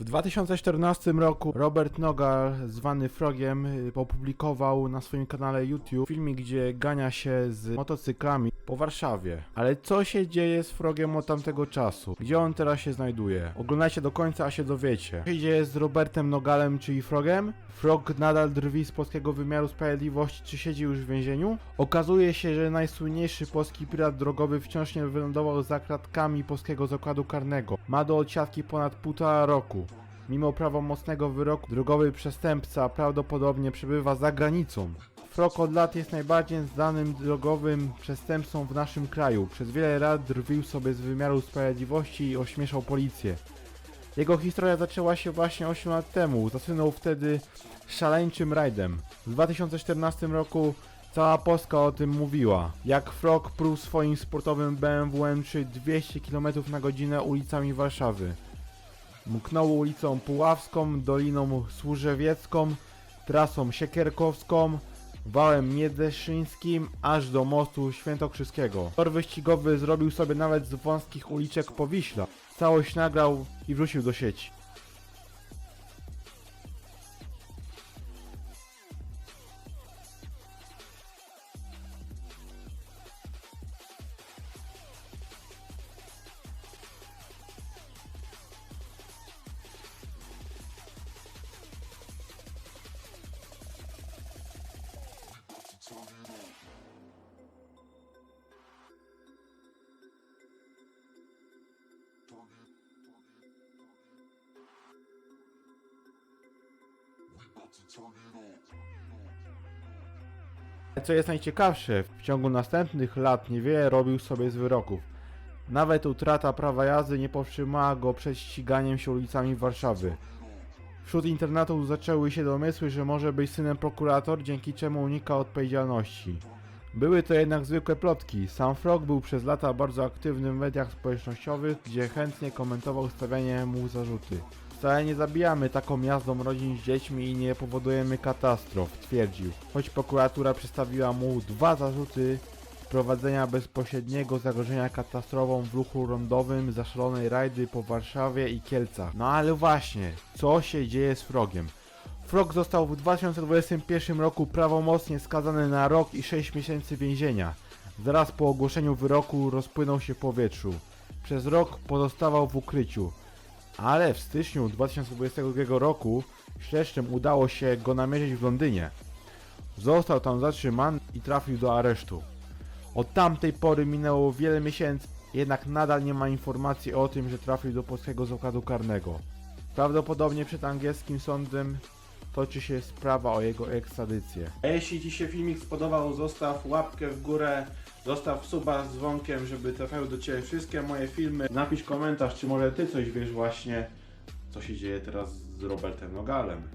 W 2014 roku Robert Nogal, zwany Frogiem, opublikował na swoim kanale YouTube filmik, gdzie gania się z motocyklami po Warszawie. Ale co się dzieje z Frogiem od tamtego czasu? Gdzie on teraz się znajduje? Oglądajcie do końca, a się dowiecie. Co się dzieje z Robertem Nogalem, czyli Frogiem? Frog nadal drwi z polskiego wymiaru sprawiedliwości, czy siedzi już w więzieniu? Okazuje się, że najsłynniejszy polski pirat drogowy wciąż nie wylądował za kratkami polskiego zakładu karnego. Ma do odsiadki ponad półtora roku. Mimo prawomocnego wyroku, drogowy przestępca prawdopodobnie przebywa za granicą. Frog od lat jest najbardziej znanym drogowym przestępcą w naszym kraju. Przez wiele lat drwił sobie z wymiaru sprawiedliwości i ośmieszał policję. Jego historia zaczęła się właśnie 8 lat temu. Zasłynął wtedy szaleńczym rajdem. W 2014 roku cała Polska o tym mówiła. Jak Frog pruł swoim sportowym BMW M3 200 km na godzinę ulicami Warszawy. Mknął ulicą Puławską, Doliną Służewiecką, trasą Siekierkowską, wałem Miedeszyńskim, aż do mostu Świętokrzyskiego. Tor wyścigowy zrobił sobie nawet z wąskich uliczek Powiśla. Całość nagrał i wrzucił do sieci. Co jest najciekawsze, w ciągu następnych lat niewiele robił sobie z wyroków. Nawet utrata prawa jazdy nie powstrzymała go przed ściganiem się ulicami Warszawy. Wśród internatów zaczęły się domysły, że może być synem prokurator, dzięki czemu unika odpowiedzialności. Były to jednak zwykłe plotki. Sam Frog był przez lata bardzo aktywny w mediach społecznościowych, gdzie chętnie komentował stawianie mu zarzuty. Wcale nie zabijamy taką jazdą rodzin z dziećmi i nie powodujemy katastrof, twierdził. Choć prokuratura przedstawiła mu dwa zarzuty prowadzenia bezpośredniego zagrożenia katastrofą w ruchu lądowym za szalonej rajdy po Warszawie i Kielcach. No ale właśnie, co się dzieje z Frogiem? Frog został w 2021 roku prawomocnie skazany na rok i 6 miesięcy więzienia. Zaraz po ogłoszeniu wyroku rozpłynął się w powietrzu. Przez rok pozostawał w ukryciu. Ale w styczniu 2022 roku śledczym udało się go namierzyć w Londynie. Został tam zatrzymany i trafił do aresztu. Od tamtej pory minęło wiele miesięcy, jednak nadal nie ma informacji o tym, że trafił do polskiego zakładu karnego. Prawdopodobnie przed angielskim sądem toczy się sprawa o jego ekstradycję. A jeśli Ci się filmik spodobał, zostaw łapkę w górę, zostaw suba z dzwonkiem, żeby trafiały do Ciebie wszystkie moje filmy. Napisz komentarz, czy może Ty coś wiesz właśnie, co się dzieje teraz z Robertem Nogalem.